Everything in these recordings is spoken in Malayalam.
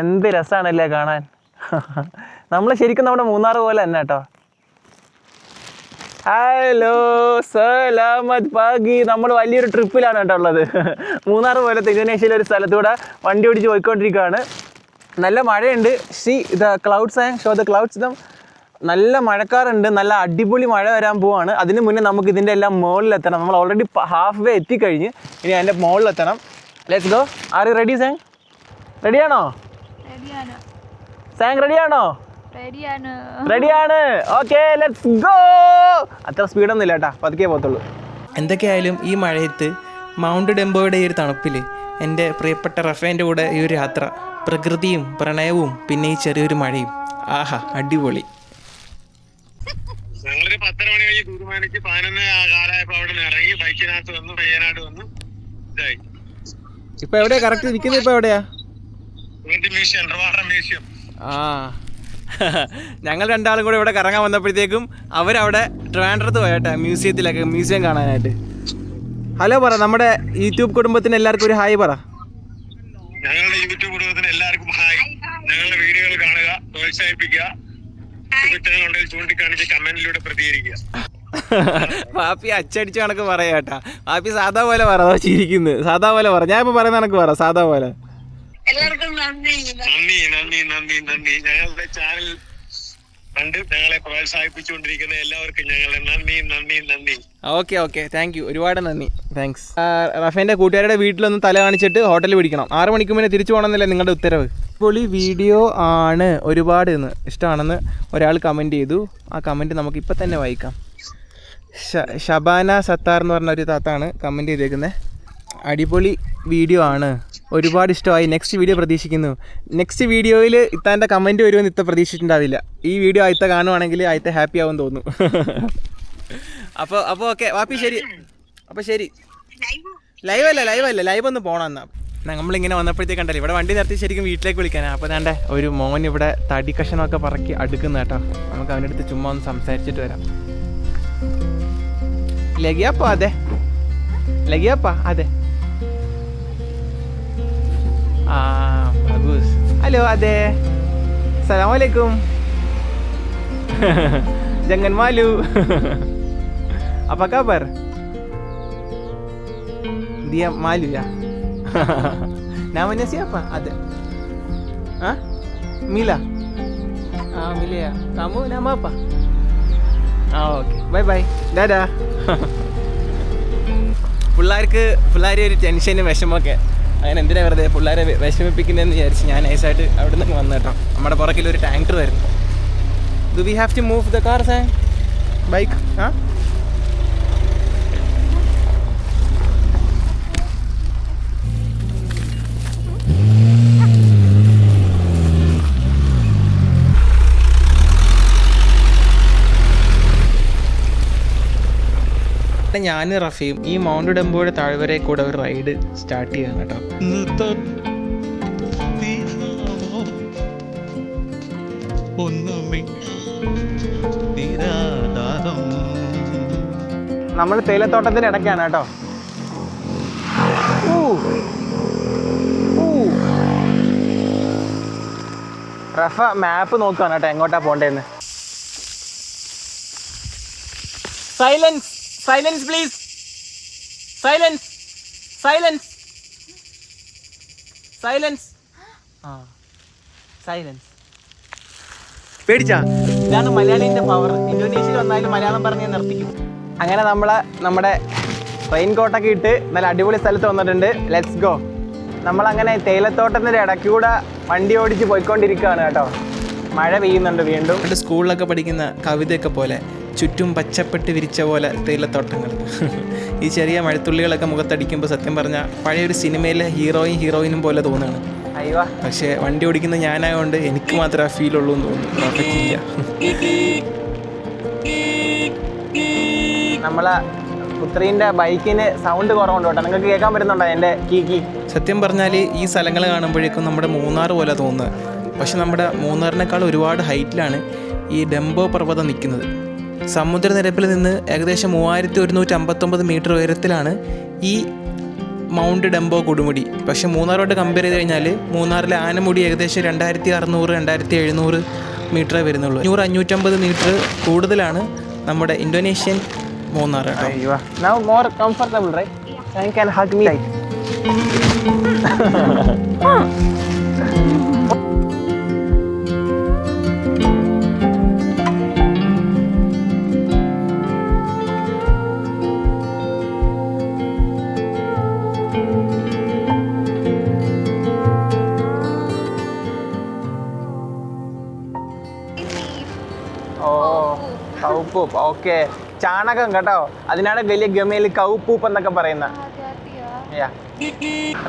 എന്ത് രസമാണല്ലേ കാണാൻ? നമ്മൾ ശരിക്കും നമ്മുടെ മൂന്നാർ പോലെ തന്നെ കേട്ടോ. ഹലോ സലാമത് ഭാഗി നമ്മൾ വലിയൊരു ട്രിപ്പിലാണ് കേട്ടോ ഉള്ളത്. മൂന്നാർ പോലത്തെ ഇന്തോനേഷ്യയിലെ ഒരു സ്ഥലത്തൂടെ വണ്ടി ഓടിച്ച് പോയിക്കൊണ്ടിരിക്കുകയാണ് നല്ല മഴയുണ്ട്. See the clouds and show the clouds them നല്ല മഴക്കാറുണ്ട്. നല്ല അടിപൊളി മഴ വരാൻ പോവാണ്. അതിന് മുന്നേ നമുക്ക് ഇതിന്റെ എല്ലാം മുകളിലെത്തണം നമ്മൾ ഓൾറെഡി ഹാഫ് വേ എത്തിക്കഴിഞ്ഞ് ഇനി അതിന്റെ മുകളിലെത്തണം let's go are you ready San റെഡിയാണോ റെഡിയാണ് സാങ് റെഡിയാണോ റെഡിയാണ് റെഡിയാണ് ഓക്കെ ലെറ്റ്സ് ഗോ അത്ര സ്പീഡൊന്നും ഇല്ല കേട്ടാ. പതുക്കെ പോകത്തുള്ളൂ. എന്തൊക്കെയായാലും ഈ മഴയത്ത് മൗണ്ട് ഡെമ്പോയുടെ ഈ ഒരു തണുപ്പിൽ എന്റെ പ്രിയപ്പെട്ട റഫേന്റെ കൂടെ ഈ ഒരു യാത്ര പ്രകൃതിയും പ്രണയവും പിന്നെ ഈ ചെറിയൊരു മഴയും. ആഹാ അടിപൊളി. ഞങ്ങളൊരു പത്തര മണി കഴിഞ്ഞ് തീരുമാനിച്ച് പതിനൊന്ന് കാലായപ്പോ അവിടെ നിന്ന് ഇറങ്ങി ബൈക്കിനകത്ത് വന്നു പയ്യനാട് വന്നു ഇതായി. ഇപ്പൊ എവിടെയാ? കറക്റ്റ് നിൽക്കുന്നത് ഇപ്പൊ എവിടെയാ ഇങ്ങനത്തെ മ്യൂസിയം ട്രിവാൻഡ്രം മ്യൂസിയം ആ. ഞങ്ങൾ രണ്ടാളും കൂടെ ഇവിടെ കറങ്ങാൻ വന്നപ്പോഴത്തേക്കും അവരവിടെ ട്രിവാൻഡ്രത്ത് പോയട്ടെ മ്യൂസിയത്തിലൊക്കെ മ്യൂസിയം കാണാനായിട്ട്. ഹലോ പറ നമ്മുടെ യൂട്യൂബ് കുടുംബത്തിന് എല്ലാവർക്കും ഒരു ഹായ് പറ. ഞങ്ങളുടെ യൂട്യൂബ് കുടുംബത്തിന് എല്ലാവർക്കും ഹായ്. ഞങ്ങളുടെ വീഡിയോകൾ കാണുക പ്രോത്സാഹിപ്പിക്കുക ചൂണ്ടിക്കാണിച്ച് കമന്റിലൂടെ പ്രതികരിക്കുക. പാപ്പി അച്ചടിച്ച കണക്ക് പറയാട്ടാ. പാപ്പി സാധാ പോലെ പറ ചിരിക്കുന്നത് സാധാ പോലെ പറ. ഞാൻ ഇപ്പൊ പറയുന്ന കണക്ക് പറ സാധാ പോലെ. നന്ദി. നന്ദി നന്ദി നന്ദി ഞങ്ങളുടെ ചാനൽ കണ്ട് ഞങ്ങളെ പ്രോത്സാഹിപ്പിച്ചുകൊണ്ടിരിക്കുന്ന എല്ലാവർക്കും ഞങ്ങളുടെ നന്ദി നന്ദി നന്ദി ഓക്കെ ഓക്കെ താങ്ക് യു ഒരുപാട് നന്ദി. താങ്ക്സ് റഫേന്റെ കൂട്ടുകാരുടെ വീട്ടിലൊന്ന് തല കാണിച്ചിട്ട് ഹോട്ടലിൽ പിടിക്കണം. ആറ് മണിക്ക് മുന്നേ തിരിച്ചു പോകണമെന്നല്ലേ നിങ്ങളുടെ ഉത്തരവ്? പൊളി വീഡിയോ ആണ് ഒരുപാട് എന്ന് ഇഷ്ടമാണെന്ന് ഒരാൾ കമന്റ് ചെയ്തു. ആ കമന്റ് നമുക്ക് ഇപ്പം തന്നെ വായിക്കാം. ഷ- ഷബാന സത്താർ എന്ന് പറഞ്ഞ ഒരു താത്താണ് കമന്റ് ചെയ്തേക്കുന്നത് അടിപൊളി വീഡിയോ ആണ്. ഒരുപാട് ഇഷ്ടമായി. നെക്സ്റ്റ് വീഡിയോ പ്രതീക്ഷിക്കുന്നു. നെക്സ്റ്റ് വീഡിയോയിൽ ഇത്താന്റെ കമന്റ് വരുമെന്ന് ഇത്ത പ്രതീക്ഷിച്ചിട്ടുണ്ടാവില്ല. ഈ വീഡിയോ ആയിത്ത കാണുവാണെങ്കിൽ ആയിത്ത ഹാപ്പി ആവും തോന്നുന്നു. അപ്പോൾ അപ്പോൾ ഓക്കെ വാപ്പി ശരി. അപ്പോൾ ശരി. ലൈവ് അല്ല ലൈവ് അല്ല. ലൈവ് ഒന്ന് പോകണം എന്നാൽ നമ്മളിങ്ങനെ വന്നപ്പോഴത്തേക്ക് കണ്ടല്ലോ ഇവിടെ വണ്ടി നിർത്തി ശരിക്കും വീട്ടിലേക്ക് വിളിക്കാനാണ് അപ്പോൾ ഞാൻ ഒരു മോൻ ഇവിടെ തടി കഷണമൊക്കെ പറക്കി അടുക്കുന്ന കേട്ടോ. നമുക്ക് അവന്റെ അടുത്ത് ചുമ്മാ ഒന്ന് സംസാരിച്ചിട്ട് വരാം. ലഗിയാപ്പാ അതെ. ലഗിയാപ്പാ അതെ. ആ bagus halo ade assalamualaikum jangan malu apa kabar dia malu ya namanya siapa ada Hah? Mila ah Mila ya kamu nama apa Ah, oke. Okay. Bye bye. Dadah. പിള്ളേർക്ക് പിള്ളേർ ഒരു ടെൻഷനും വിഷമമൊക്കെ അങ്ങനെ എന്തിനാ വെറുതെ പിള്ളേരെ വിഷമിപ്പിക്കുന്നതെന്ന് വിചാരിച്ച് ഞാൻ നൈസായിട്ട് അവിടെ നിന്ന് വന്നു കേട്ടോ. നമ്മുടെ പുറകിൽ ഒരു ടാങ്കർ വരുന്നു. Do we have to move the car സാ ബൈക്ക് ആ? ഞാൻ റഫീം ഈ മൗണ്ട് ഡെമ്പോയുടെ താഴ്വരെ കൂടെ ഒരു റൈഡ് സ്റ്റാർട്ട് ചെയ്യാൻ കേട്ടോ നമ്മൾ തേയിലത്തോട്ടത്തിന്റെ ഇടയ്ക്കാണ് കേട്ടോ. റഫ മാപ്പ് നോക്കുകയാണ് കേട്ടോ എങ്ങോട്ടാ പോണ്ടേന്ന്. Silence silence please silence silence silence ആ. സൈലൻസ് പേടിച്ചാ? ഇതാണ് മലയാളിന്റെ പവർ ഇന്തോനേഷ്യയിൽ വന്നാലും മലയാളം പറഞ്ഞ് നിർത്തിക്കും. അങ്ങനെ നമ്മളെ നമ്മുടെ റെയിൻ കോട്ടൊക്കെ ഇട്ട് നല്ല അടിപൊളി സ്ഥലത്ത് വന്നിട്ടുണ്ട്. ലെറ്റ്സ് ഗോ നമ്മളങ്ങനെ തേയിലത്തോട്ടത്തിന്റെ ഇടയ്ക്കൂടെ വണ്ടി ഓടിച്ച് പോയിക്കൊണ്ടിരിക്കുകയാണ് കേട്ടോ. മഴ പെയ്യുന്നുണ്ട് വീണ്ടും. സ്കൂളിലൊക്കെ പഠിക്കുന്ന കവിതയൊക്കെ പോലെ ചുറ്റും പച്ചപ്പെട്ട് വിരിച്ച പോലെ തേയിലത്തോട്ടങ്ങൾ ഈ ചെറിയ മഴത്തുള്ളികളൊക്കെ മുഖത്തടിക്കുമ്പോൾ സത്യം പറഞ്ഞാൽ പഴയൊരു സിനിമയിലെ ഹീറോയും ഹീറോയിനും പോലെ തോന്നുകയാണ്. പക്ഷേ വണ്ടി ഓടിക്കുന്ന ഞാനായതുകൊണ്ട് എനിക്ക് മാത്രമേ ആ ഫീൽ ഉള്ളൂ എന്ന് തോന്നുന്നു. പെർഫെക്റ്റ് ഇല്ല നമ്മളെ പുത്രീന്റെ ബൈക്കിന് സൗണ്ട് കുറവുണ്ട് കേട്ടോ. നിങ്ങൾക്ക് കേൾക്കാൻ പറ്റുന്നുണ്ടോ എന്റെ കീ കീ? സത്യം പറഞ്ഞാൽ ഈ സ്ഥലങ്ങൾ കാണുമ്പോഴേക്കും നമ്മുടെ മൂന്നാർ പോലെ തോന്നുന്നത് പക്ഷെ നമ്മുടെ മൂന്നാറിനേക്കാൾ ഒരുപാട് ഹൈറ്റിലാണ് ഈ ഡെംബോ പർവതം നിൽക്കുന്നത്. സമുദ്രനിരപ്പിൽ നിന്ന് ഏകദേശം മൂവായിരത്തി ഒരുന്നൂറ്റി അമ്പത്തൊമ്പത് മീറ്റർ ഉയരത്തിലാണ് ഈ മൗണ്ട് ഡംബോ കൊടുമുടി. പക്ഷേ മൂന്നാറോട്ട് കമ്പയർ ചെയ്ത് കഴിഞ്ഞാൽ മൂന്നാറിലെ ആനമുടി ഏകദേശം രണ്ടായിരത്തി അറുന്നൂറ് രണ്ടായിരത്തി എഴുന്നൂറ് മീറ്ററേ വരുന്നുള്ളൂ. അഞ്ഞൂറ് അഞ്ഞൂറ്റമ്പത് മീറ്റർ കൂടുതലാണ് നമ്മുടെ ഇന്തോനേഷ്യൻ മൂന്നാർ കേട്ടോ. ഓക്കെ ചാണകം കേട്ടോ. അതിനാണ് വലിയ ഗമയിൽ കൗപ്പൂപ്പ് എന്നൊക്കെ പറയുന്ന.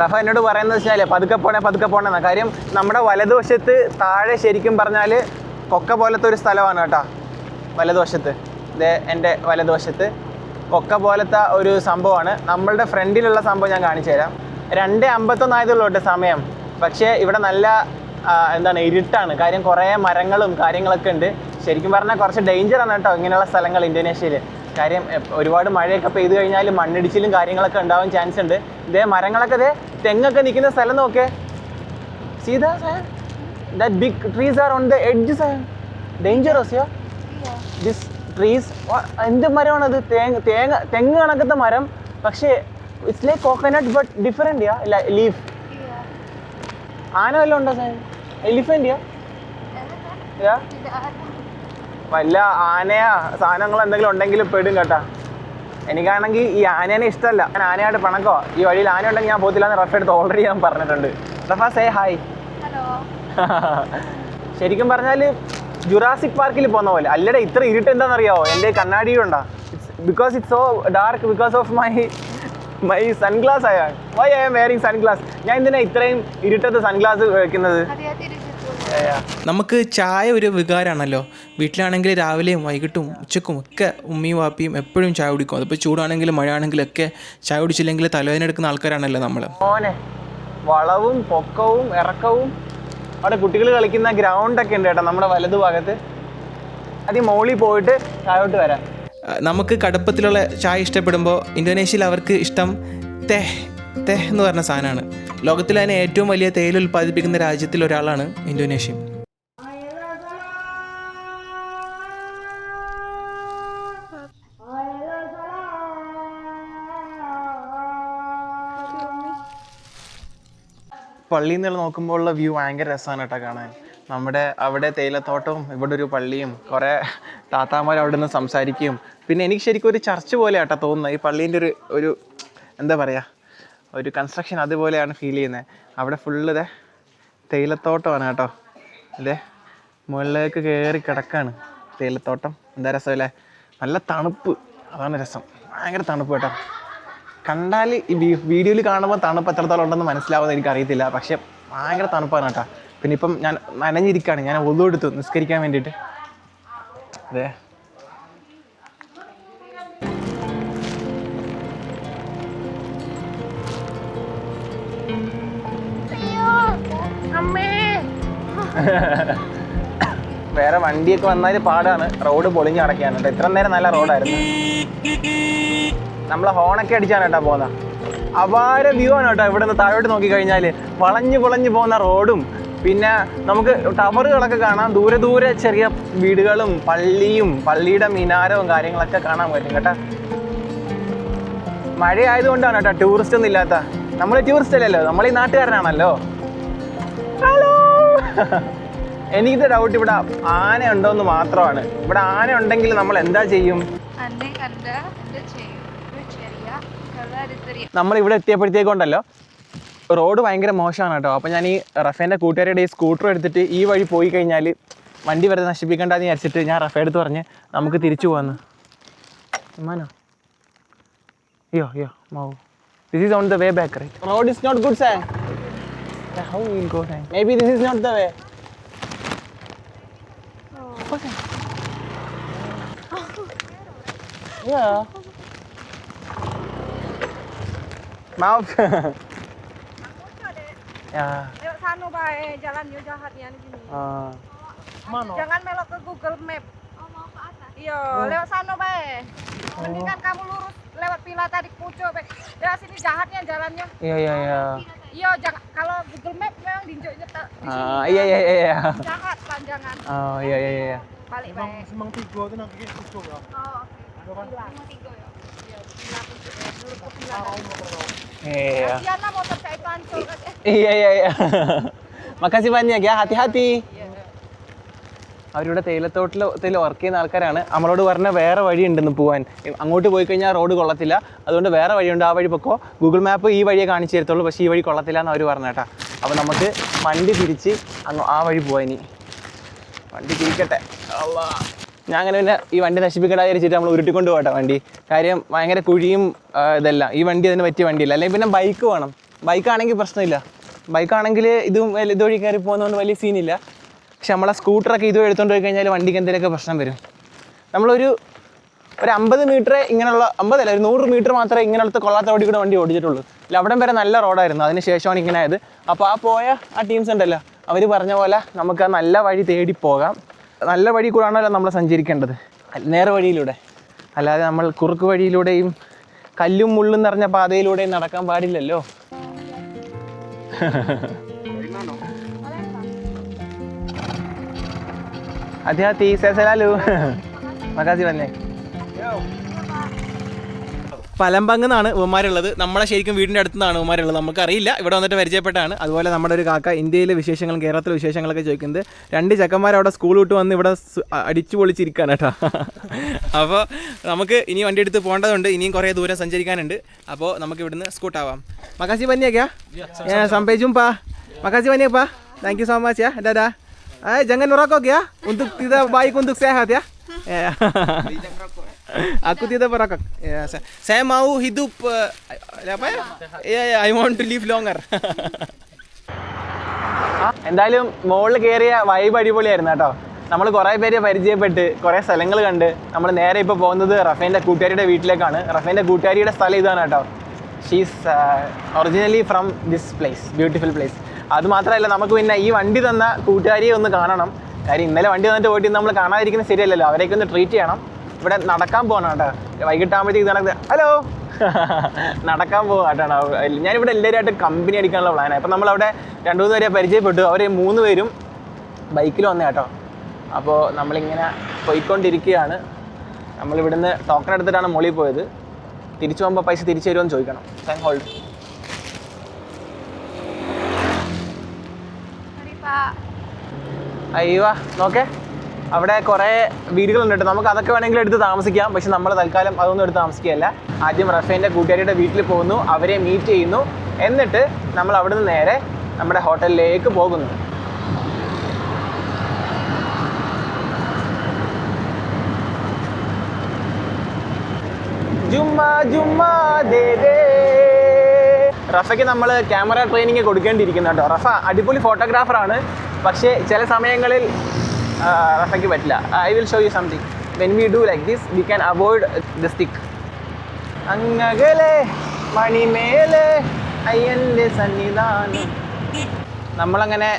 റഫ എന്നോട് പറയുന്നത് വെച്ചാൽ പതുക്കെ പോണേ പതുക്കെ പോണേന്ന. കാര്യം നമ്മുടെ വലതുവശത്ത് താഴെ ശരിക്കും പറഞ്ഞാൽ കൊക്ക പോലത്തെ ഒരു സ്ഥലമാണ് കേട്ടോ. വലതുവശത്ത്. ഇതേ എന്റെ വലതുവശത്ത് കൊക്ക പോലത്തെ ഒരു സംഭവമാണ്. നമ്മളുടെ ഫ്രണ്ടിലുള്ള സംഭവം ഞാൻ കാണിച്ചു തരാം രണ്ട് അമ്പത്തൊന്നായതുള്ളൂ കേട്ടോ സമയം. പക്ഷേ ഇവിടെ നല്ല എന്താണ് ഇരുട്ടാണ്. കാര്യം കുറേ മരങ്ങളും കാര്യങ്ങളൊക്കെ ഉണ്ട്. ശരിക്കും പറഞ്ഞാൽ കുറച്ച് ഡേഞ്ചർ ആണ് കേട്ടോ ഇങ്ങനെയുള്ള സ്ഥലങ്ങൾ ഇന്തോനേഷ്യയിൽ. കാര്യം ഒരുപാട് മഴയൊക്കെ പെയ്തു കഴിഞ്ഞാൽ മണ്ണിടിച്ചിലും കാര്യങ്ങളൊക്കെ ഉണ്ടാവാൻ ചാൻസ് ഉണ്ട്. ഇതേ മരങ്ങളൊക്കെ ഇതേ തെങ്ങൊക്കെ നിൽക്കുന്ന സ്ഥലം നോക്കേ. See the that big trees are on the edge dangerous yo this trees എന്ത് മരമാണത് തേങ്ങ തേങ്ങ തെങ്ങ് കണക്കത്തെ മരം. പക്ഷേ it's like coconut but different yeah leaf. ആന വല്ലതും ഉണ്ടോ sir? Elephant yeah? Yeah Tidak ada. വല്ല ആനയാ സാധനങ്ങൾ എന്തെങ്കിലും ഉണ്ടെങ്കിൽ പെടും കേട്ടാ. എനിക്കാണെങ്കിൽ ഈ ആനേനെ ഇഷ്ടമല്ല. ഞാൻ ആനയായിട്ട് പണക്കോ? ഈ വഴിയിൽ ആന ഉണ്ടെങ്കിൽ ഞാൻ പോത്തില്ല എന്ന് റഫ് എടുത്ത് ഓൾറെഡി ഞാൻ പറഞ്ഞിട്ടുണ്ട്. Rafa say hi. ശരിക്കും പറഞ്ഞാൽ ജുറാസിക് പാർക്കിൽ പോകുന്ന പോലെ. അല്ലടെ ഇത്ര ഇരുട്ട് എന്താണെന്നറിയാവോ? എന്റെ കണ്ണാടിയിലുണ്ടാ. Because it's so dark because of my my sunglass ആയ. Why I am wearing sunglass ഞാൻ എന്തിനാ ഇത്രയും ഇരുട്ടത്ത് സൺഗ്ലാസ് വെക്കുന്നത്? നമുക്ക് ചായ ഒരു വികാരമാണല്ലോ വീട്ടിലാണെങ്കിൽ രാവിലെയും വൈകിട്ടും ഉച്ചക്കും ഒക്കെ ഉമ്മിയും വാപ്പിയും എപ്പോഴും ചായ കുടിക്കും. അതിപ്പോൾ ചൂടാണെങ്കിലും മഴയാണെങ്കിലും ഒക്കെ ചായ കുടിച്ചില്ലെങ്കിൽ തലവേദന എടുക്കുന്ന ആൾക്കാരാണല്ലോ നമ്മൾ മോനെ വളവും പൊക്കവും ഇറക്കവും. അവിടെ കുട്ടികൾ കളിക്കുന്ന ഗ്രൗണ്ട് ഒക്കെ ഉണ്ട് കേട്ടോ നമ്മുടെ വലതുഭാഗത്ത്. ആദ്യം മോളിൽ പോയിട്ട് താഴോട്ട് വരാം. നമുക്ക് കടുപ്പത്തിലുള്ള ചായ ഇഷ്ടപ്പെടുമ്പോൾ ഇന്തോനേഷ്യയിൽ അവർക്ക് ഇഷ്ടം തെഹ് തെഹ് എന്ന് പറഞ്ഞ സാധനമാണ്. ലോകത്തിൽ തന്നെ ഏറ്റവും വലിയ തേയില ഉൽപ്പാദിപ്പിക്കുന്ന രാജ്യത്തിൽ ഒരാളാണ് ഇന്തോനേഷ്യ. പള്ളിയിൽ നിന്ന് നോക്കുമ്പോൾ ഉള്ള വ്യൂ ഭയങ്കര രസമാണ് കേട്ടോ കാണാൻ. നമ്മുടെ അവിടെ തേയിലത്തോട്ടവും ഇവിടെ ഒരു പള്ളിയും കുറേ താത്താമാർ അവിടെ നിന്ന് സംസാരിക്കും. പിന്നെ എനിക്ക് ശരിക്കും ഒരു ചർച്ച് പോലെ ആട്ടോ തോന്നുന്നത്. ഈ പള്ളീന്റെ ഒരു ഒരു എന്താ പറയുക ഒരു കൺസ്ട്രക്ഷൻ അതുപോലെയാണ് ഫീൽ ചെയ്യുന്നത്. അവിടെ ഫുള്ള് ഇതേ തേയിലത്തോട്ടമാണ് കേട്ടോ. ഇതേ മുകളിലേക്ക് കയറി കിടക്കാണ് തേയിലത്തോട്ടം. എന്താ രസമല്ലേ? നല്ല തണുപ്പ്. അതാണ് രസം. ഭയങ്കര തണുപ്പ് കേട്ടോ. കണ്ടാൽ ഈ വീഡിയോയിൽ കാണുമ്പോൾ തണുപ്പ് എത്രത്തോളം ഉണ്ടെന്ന് മനസ്സിലാവുമെന്ന് എനിക്കറിയത്തില്ല. പക്ഷെ ഭയങ്കര തണുപ്പാണ് കേട്ടോ. പിന്നെ ഇപ്പം ഞാൻ നനഞ്ഞിരിക്കുകയാണ് ഞാൻ ഒതു എടുത്തു. നിസ്കരിക്കാൻ വേണ്ടിയിട്ട്. അതെ. വേറെ വണ്ടിയൊക്കെ വന്നാൽ പാടാണ്. റോഡ് പൊളിഞ്ഞ് കിടക്കുകയാണ് കേട്ടോ. ഇത്ര നേരം നല്ല റോഡായിരുന്നു. നമ്മളെ ഹോണൊക്കെ അടിച്ചാണ് കേട്ടോ പോകുന്നത്. അപാര വ്യൂ ആണ് കേട്ടോ ഇവിടെ നിന്ന് താഴോട്ട് നോക്കി കഴിഞ്ഞാൽ വളഞ്ഞു പൊളഞ്ഞു പോകുന്ന റോഡും പിന്നെ നമുക്ക് ടവറുകളൊക്കെ കാണാം ദൂരെ ദൂരെ ചെറിയ വീടുകളും പള്ളിയും പള്ളിയുടെ മിനാരവും കാര്യങ്ങളൊക്കെ കാണാൻ പറ്റും കേട്ടോ. മഴ ആയതുകൊണ്ടാണ് കേട്ടോ ടൂറിസ്റ്റ് ഒന്നും ഇല്ലാത്ത. നമ്മൾ ടൂറിസ്റ്റ് അല്ലല്ലോ നമ്മൾ ഈ നാട്ടുകാരനാണല്ലോ. ഹലോ എനിക്കിത് ഡൗട്ട് ഇവിടെ ആന ഉണ്ടോന്ന് മാത്രമാണ്. ഇവിടെ ആന ഉണ്ടെങ്കിൽ നമ്മൾ എന്താ ചെയ്യും? നമ്മൾ ഇവിടെ എത്തിയപ്പോഴത്തേക്കുണ്ടല്ലോ. റോഡ് ഭയങ്കര മോശമാണ് കേട്ടോ. അപ്പോൾ ഞാൻ ഈ റഫേന്റെ കൂട്ടുകാരുടെ ഈ സ്കൂട്ടർ എടുത്തിട്ട് ഈ വഴി പോയി കഴിഞ്ഞാൽ വണ്ടി വെറുതെ നശിപ്പിക്കണ്ടെന്ന് വിചാരിച്ചിട്ട് ഞാൻ റഫേ എടുത്ത് പറഞ്ഞ് നമുക്ക് തിരിച്ചു പോകാമെന്ന് മാനോ അയ്യോ അയ്യോ മാവു. This is on the way back right road is not good sir how will go sir maybe this is not the way Yeah. Maaf. ya. Yuk sanu bae, jalan yuk jahatnya gini. ah. Jangan melok ke Google Map. oh mau ke atas Iya, lewat sana bae. Mendingan kamu lurus lewat pila tadi pucuk. Be. Ya sini jahatnya jalannya. iya iya iya Iya, jangan kalau Google Map memang dinjuk nyetel di sini. Ah, iya iya iya iya Jahat panjangan. oh iya iya iya Balik baik. Semang tiga itu nang kayak pucuk ya. Oh, oke. Pila. tiga ya. Iya, ya. Iya. Iya iya iya. Makasih banyak ya. Hati hati അവരിവിടെ തേയിലത്തോട്ടിൽ തേയില വർക്ക് ചെയ്യുന്ന ആൾക്കാരാണ്. നമ്മളോട് പറഞ്ഞ വേറെ വഴി ഉണ്ടെന്ന് പോകാൻ അങ്ങോട്ട് പോയി കഴിഞ്ഞാൽ റോഡ് കൊള്ളത്തില്ല. അതുകൊണ്ട് വേറെ വഴിയുണ്ട്. ആ വഴി പൊക്കോ. ഗൂഗിൾ മാപ്പ് ഈ വഴിയെ കാണിച്ചു തരത്തുള്ളൂ. പക്ഷേ ഈ വഴി കൊള്ളത്തില്ല എന്ന് അവർ പറഞ്ഞേട്ടാ അപ്പോൾ നമുക്ക് വണ്ടി തിരിച്ച് അങ്ങ് ആ വഴി പോവാൻ ഇനി. വണ്ടി തിരിക്കട്ടെ. അള്ളാ. ഞാൻ അങ്ങനെ പിന്നെ ഈ വണ്ടി നശിപ്പിക്കണ്ട വിചാരിച്ചിട്ട് നമ്മൾ ഉരുട്ടിക്കൊണ്ട് പോകട്ടെ വണ്ടി. കാര്യം ഭയങ്കര കുഴിയും ഇതെല്ലാം. ഈ വണ്ടി അതിന് പറ്റിയ വണ്ടിയില്ല. അല്ലെങ്കിൽ പിന്നെ ബൈക്ക് വേണം. ബൈക്കാണെങ്കിൽ പ്രശ്നമില്ല. ബൈക്കാണെങ്കിൽ ഇതും ഇതുവഴി കയറി പോകുന്നതുകൊണ്ട് വലിയ സീനില്ല പക്ഷെ നമ്മളെ സ്കൂട്ടറൊക്കെ ഇതുവഴി എടുത്തുകൊണ്ട് പോയി കഴിഞ്ഞാൽ വണ്ടിക്ക് എന്തെങ്കിലുമൊക്കെ പ്രശ്നം വരും. നമ്മളൊരു ഒരു അമ്പത് മീറ്റർ ഇങ്ങനെയുള്ള അമ്പതല്ല ഒരു നൂറ് മീറ്റർ മാത്രമേ ഇങ്ങനത്തെ കൊള്ളാത്ത റോഡിൽ കൂടെ വണ്ടി ഓടിച്ചിട്ടുള്ളൂ. അല്ല അവിടം വരെ നല്ല റോഡായിരുന്നു അതിന് ശേഷമാണ് ഇങ്ങനെ ആയത്. അപ്പോൾ ആ പോയ ആ ടീംസ് ഉണ്ടല്ലോ. അവർ പറഞ്ഞ പോലെ നമുക്ക് ആ നല്ല വഴി തേടി പോകാം. നല്ല വഴി കൂടാണല്ലോ നമ്മൾ സഞ്ചരിക്കേണ്ടത്. നേരെ വഴിയിലൂടെ. അല്ലാതെ നമ്മൾ കുറുക്ക് വഴിയിലൂടെയും കല്ലും മുള്ളും നിറഞ്ഞ പാതയിലൂടെയും നടക്കാൻ പാടില്ലല്ലോ. hati-hati saya selalu makasih പലമ്പങ്ങെന്നാണ് ഉമാരുള്ളത് നമ്മളെ ശരിക്കും വീടിന്റെ അടുത്ത് നിന്നാണ് ഉമാരുള്ളത് നമുക്കറിയില്ല. ഇവിടെ വന്നിട്ട് പരിചയപ്പെട്ടാണ്. അതുപോലെ നമ്മുടെ ഒരു കാക്ക ഇന്ത്യയിലെ വിശേഷങ്ങളും കേരളത്തിലെ വിശേഷങ്ങളൊക്കെ ചോദിക്കുന്നത് രണ്ട് ചക്കന്മാർ അവിടെ സ്കൂൾ വിട്ട് വന്ന് ഇവിടെ അടിച്ചു പൊളിച്ചിരിക്കുകയാണ് കേട്ടോ. അപ്പോൾ നമുക്ക് ഇനി വണ്ടി എടുത്ത് പോകേണ്ടതുണ്ട്. ഇനിയും കുറേ ദൂരം സഞ്ചരിക്കാനുണ്ട്. അപ്പോൾ നമുക്ക് ഇവിടുന്ന് സ്കൂട്ടാവാം മക്കാസി പന്നിയൊക്കെയാ സംഭവിച്ചും പാ മക്കാസി പനിയാ പാ you. So much jangan merokok ya untuk tidak baik untuk sehat ya Ya. Aku tidak berakak. Ya, saya, saya mau hidup uh, apa ya? Yeah, yeah, I want to live longer. എന്തായാലും മുകളിൽ കയറിയ വൈബ് അടിപൊളിയായിരുന്നു കേട്ടോ. നമ്മൾ കുറേ പേര് പരിചയപ്പെട്ട് കുറേ സ്ഥലങ്ങൾ കണ്ട് നമ്മൾ നേരെ ഇപ്പോൾ പോകുന്നത് റഫേന്റെ കൂട്ടുകാരിയുടെ വീട്ടിലേക്കാണ്. റഫേന്റെ കൂട്ടുകാരിയുടെ സ്ഥലം ഇതാണ് കേട്ടോ. She's originally from this place beautiful place അത് മാത്രമല്ല നമുക്ക് പിന്നെ ഈ വണ്ടി തന്ന കൂട്ടുകാരിയെ ഒന്ന് കാണണം. കാര്യം ഇന്നലെ വണ്ടി തന്നിട്ട് പോയിട്ട് നമ്മൾ കാണാതിരിക്കുന്നത് ശരിയല്ലല്ലോ. അവരെയൊക്കെ ട്രീറ്റ് ചെയ്യണം. ഇവിടെ നടക്കാൻ പോകണം കേട്ടോ. വൈകിട്ടാകുമ്പോഴത്തേക്ക് നടക്കുക ഹലോ നടക്കാൻ പോകാട്ടാണ് ഞാനിവിടെ എല്ലാവരുമായിട്ട് കമ്പനി അടിക്കാനുള്ള പ്ലാനാണ് അപ്പം നമ്മളവിടെ രണ്ടു മൂന്ന് പേരെ പരിചയപ്പെട്ടു. അവർ മൂന്ന് പേരും ബൈക്കിൽ വന്നേ കേട്ടോ. അപ്പോൾ നമ്മളിങ്ങനെ പോയിക്കൊണ്ടിരിക്കുകയാണ്. നമ്മളിവിടുന്ന് ടോക്കൺ എടുത്തിട്ടാണ് മോളിൽ പോയത്. തിരിച്ചു പോകുമ്പോൾ പൈസ തിരിച്ചു തരുമെന്ന് ചോദിക്കണം. താങ്ക് ഹോൾഡ് അയ്യോ നോക്കേ. അവിടെ കുറേ വീടുകളുണ്ട്. കേട്ടോ നമുക്ക് അതൊക്കെ വേണമെങ്കിൽ എടുത്ത് താമസിക്കാം. പക്ഷെ നമ്മൾ തൽക്കാലം അതൊന്നും എടുത്ത് താമസിക്കുകയല്ല. ആദ്യം റഫേന്റെ കൂട്ടുകാരിയുടെ വീട്ടിൽ പോകുന്നു. അവരെ മീറ്റ് ചെയ്യുന്നു. എന്നിട്ട് നമ്മൾ അവിടുന്ന് നേരെ നമ്മുടെ ഹോട്ടലിലേക്ക് പോകുന്നു. ദേ ദേ. റഫയ്ക്ക് നമ്മൾ ക്യാമറ ട്രെയിനിങ് കൊടുക്കേണ്ടിയിരിക്കുന്നു കേട്ടോ. റഫ അടിപൊളി ഫോട്ടോഗ്രാഫറാണ് പക്ഷേ ചില സമയങ്ങളിൽ റഫയ്ക്ക് പറ്റില്ല I will show you something when we do like this we can avoid the stick അങ്ങകലെ മണിമേലെ അയ്യന്റെ സന്നിധാനം നമ്മളങ്ങനെ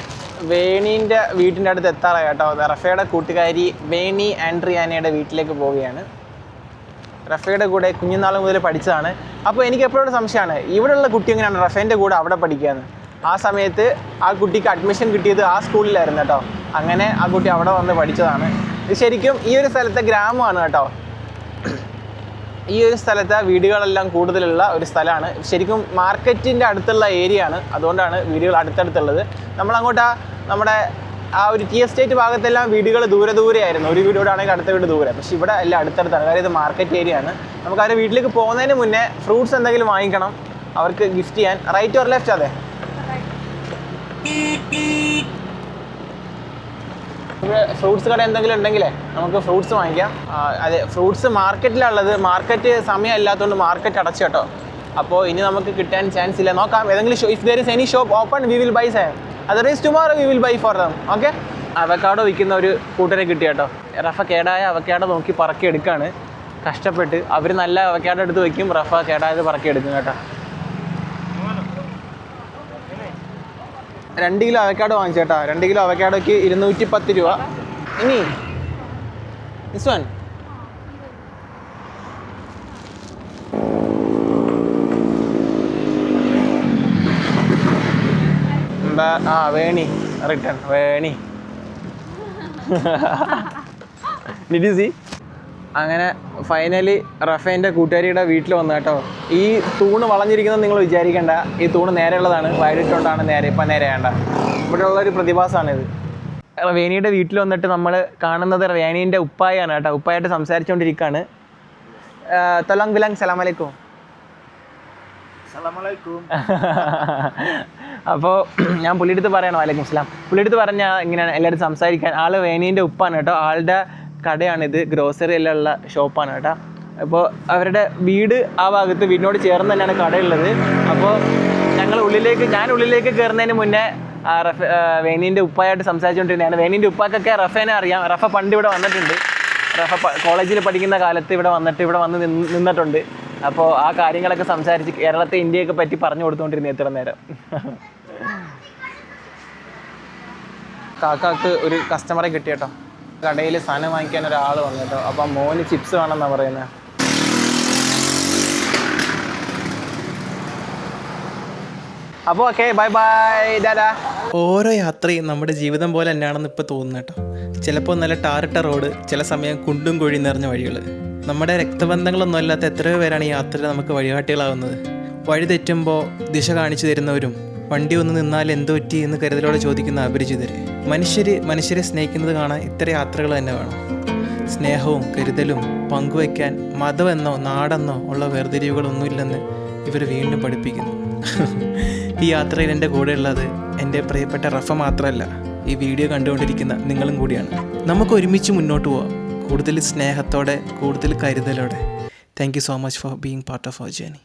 വേണീന്റെ വീട്ടിന്റെ അടുത്ത് എത്താറായി കേട്ടോ. റഫയുടെ കൂട്ടുകാരി വേണി ആൻഡ്രിയാനയുടെ വീട്ടിലേക്ക് പോവുകയാണ്. റഫയുടെ കൂടെ കുഞ്ഞുനാൾ മുതൽ പഠിച്ചതാണ്. അപ്പോൾ എനിക്ക് എപ്പോഴും സംശയമാണ് ഇവിടെയുള്ള കുട്ടി എങ്ങനെയാണ് റഫേന്റെ കൂടെ അവിടെ പഠിക്കുകയെന്ന് ആ സമയത്ത് ആ കുട്ടിക്ക് അഡ്മിഷൻ കിട്ടിയത് ആ സ്കൂളിലായിരുന്നു കേട്ടോ. അങ്ങനെ ആ കുട്ടി അവിടെ വന്ന് പഠിച്ചതാണ്. ശരിക്കും ഈ ഒരു സ്ഥലത്തെ ഗ്രാമമാണ് കേട്ടോ. ഈ ഒരു സ്ഥലത്തെ വീടുകളെല്ലാം കൂടുതലുള്ള ഒരു സ്ഥലമാണ്. ശരിക്കും മാർക്കറ്റിന്റെ അടുത്തുള്ള ഏരിയ ആണ് അതുകൊണ്ടാണ് വീടുകൾ അടുത്തടുത്തുള്ളത്. നമ്മളങ്ങോട്ട് ആ നമ്മുടെ ആ ഒരു ടി എസ്റ്റേറ്റ് ഭാഗത്തെല്ലാം വീടുകൾ ദൂരെ ദൂരെ ആയിരുന്നു ഒരു വീടോടാണെങ്കിൽ അടുത്ത വീട് ദൂരെ. പക്ഷേ ഇവിടെ എല്ലാം അടുത്തടുത്താണ്. കാര്യം ഇത് മാർക്കറ്റ് ഏരിയ ആണ് നമുക്ക് അവരുടെ വീട്ടിലേക്ക് പോകുന്നതിന് മുന്നേ ഫ്രൂട്ട്സ് എന്തെങ്കിലും വാങ്ങിക്കണം. അവർക്ക് ഗിഫ്റ്റ് ചെയ്യാൻ. റൈറ്റ് ഓർ ലെഫ്റ്റ് അതെ? ഫ്രൂട്ട്സ് കട എന്തെങ്കിലും ഉണ്ടെങ്കിലേ നമുക്ക് ഫ്രൂട്ട്സ് വാങ്ങിക്കാം. അതെ ഫ്രൂട്ട്സ് മാർക്കറ്റിലുള്ളത് മാർക്കറ്റ് സമയം ഇല്ലാത്തതുകൊണ്ട് മാർക്കറ്റ് അടച്ചു കേട്ടോ. അപ്പോൾ ഇനി നമുക്ക് കിട്ടാൻ ചാൻസ് ഇല്ല. നോക്കാം ഏതെങ്കിലും if there is any shop open we will buy some otherwise tomorrow we will buy for them okay avocado വിൽക്കുന്ന ഒരു കൂട്ടരെ കിട്ടി കേട്ടോ. റഫ കേടായ അവക്കാടോ നോക്കി പറക്കി എടുക്കുകയാണ് കഷ്ടപ്പെട്ട് അവർ നല്ല അവക്കാടോ എടുത്ത് വയ്ക്കും റഫ കേടായത് പറക്കി എടുക്കും കേട്ടോ. രണ്ട് കിലോ അവക്കാട് വാങ്ങിച്ചേട്ടാ. രണ്ട് കിലോ അവക്കാടോക്ക് ഇരുന്നൂറ്റി പത്ത് രൂപ. ഇനി ദിസ് എന്താ? ആ Veni. Return. Veni. Did you see അങ്ങനെ ഫൈനലി റഫേന്റെ കൂട്ടുകാരിയുടെ വീട്ടിൽ വന്നു കേട്ടോ. ഈ തൂണ് വളഞ്ഞിരിക്കുന്നത് നിങ്ങൾ വിചാരിക്കേണ്ട. ഈ തൂണ് നേരെയുള്ളതാണ്. വയലിട്ടുകൊണ്ടാണ് നേരെ. ഇപ്പം നേരെയാണ്ട ഇവിടെ ഒരു പ്രതിഭാസമാണിത്. റവേനിയുടെ വീട്ടിൽ വന്നിട്ട് നമ്മൾ കാണുന്നത് വേണീന്റെ ഉപ്പായാണ് കേട്ടോ. ഉപ്പായിട്ട് സംസാരിച്ചുകൊണ്ടിരിക്കുകയാണ്. തലങ് ബിലാങ് സലാമലൈക്കും. അപ്പോൾ ഞാൻ പുള്ളിയെടുത്ത് പറയണം. വലൈക്കും സ്ലാം. പുള്ളിയെടുത്ത് പറഞ്ഞാൽ ഇങ്ങനെയാണ് എല്ലാവരും സംസാരിക്കാൻ. ആൾ വേനീന്റെ ഉപ്പാണ് കേട്ടോ. ആളുടെ കടയാണിത്. ഗ്രോസറി എല്ലാം ഉള്ള ഷോപ്പാണ് കേട്ടോ. അപ്പോൾ അവരുടെ വീട് ആ ഭാഗത്ത് വീടിനോട് ചേർന്ന് തന്നെയാണ് കടയുള്ളത്. അപ്പോൾ ഞങ്ങൾ ഉള്ളിലേക്ക് ഞാൻ ഉള്ളിലേക്ക് കയറുന്നതിന് മുന്നേ റഫ് വേണീന്റെ ഉപ്പായിട്ട് സംസാരിച്ചുകൊണ്ടിരുന്നതാണ്. വേനീന്റെ ഉപ്പാക്കൊക്കെ റഫേനെ അറിയാം. റഫ പണ്ട് ഇവിടെ വന്നിട്ടുണ്ട്. റഫ കോളേജിൽ പഠിക്കുന്ന കാലത്ത് ഇവിടെ വന്നിട്ട് ഇവിടെ വന്ന് നിന്നിട്ടുണ്ട്. അപ്പോൾ ആ കാര്യങ്ങളൊക്കെ സംസാരിച്ച് കേരളത്തെ ഇന്ത്യയൊക്കെ പറ്റി പറഞ്ഞു കൊടുത്തുകൊണ്ടിരുന്നു എത്ര നേരം. കാക്കാക്ക് ഒരു കസ്റ്റമറെ കിട്ടി കേട്ടോ കടയിൽ സാധനം വാങ്ങിക്കാൻ ഒരാൾ വന്നു കേട്ടോ. അപ്പം മോന് ചിപ്സ് വേണമെന്നാ പറയുന്നത് അപ്പോൾ ഓക്കെ ബൈ ബൈ ഡാ ഓരോ യാത്രയും നമ്മുടെ ജീവിതം പോലെ തന്നെയാണെന്ന് ഇപ്പോൾ തോന്നുന്നു കേട്ടോ. ചിലപ്പോൾ നല്ല ടാറിട്ട റോഡ് ചില സമയം കുണ്ടും കുഴി നിറഞ്ഞ വഴികൾ. നമ്മുടെ രക്തബന്ധങ്ങളൊന്നും അല്ലാത്ത എത്രയോ പേരാണ് ഈ യാത്രയിൽ നമുക്ക് വഴികാട്ടികളാവുന്നത്. വഴി തെറ്റുമ്പോൾ ദിശ കാണിച്ചു തരുന്നവരും വണ്ടി ഒന്ന് നിന്നാൽ എന്ത് പറ്റി എന്ന് കരുതലോടെ ചോദിക്കുന്ന അപരിചിതർ മനുഷ്യർ മനുഷ്യരെ സ്നേഹിക്കുന്നത് കാണാൻ ഇത്ര യാത്രകൾ തന്നെ വേണം. സ്നേഹവും കരുതലും പങ്കുവയ്ക്കാൻ മതമെന്നോ നാടെന്നോ ഉള്ള വേർതിരിവുകളൊന്നുമില്ലെന്ന് ഇവർ വീണ്ടും പഠിപ്പിക്കുന്നു. ഈ യാത്രയിൽ എന്റെ കൂടെയുള്ളത് എന്റെ പ്രിയപ്പെട്ട റഫ മാത്രമല്ല ഈ വീഡിയോ കണ്ടുകൊണ്ടിരിക്കുന്ന നിങ്ങളും കൂടിയാണ്. നമുക്ക് ഒരുമിച്ച് മുന്നോട്ട് പോവാം. കൂടുതൽ സ്നേഹത്തോടെ കൂടുതൽ കരുതലോടെ. Thank you so much for being part of our journey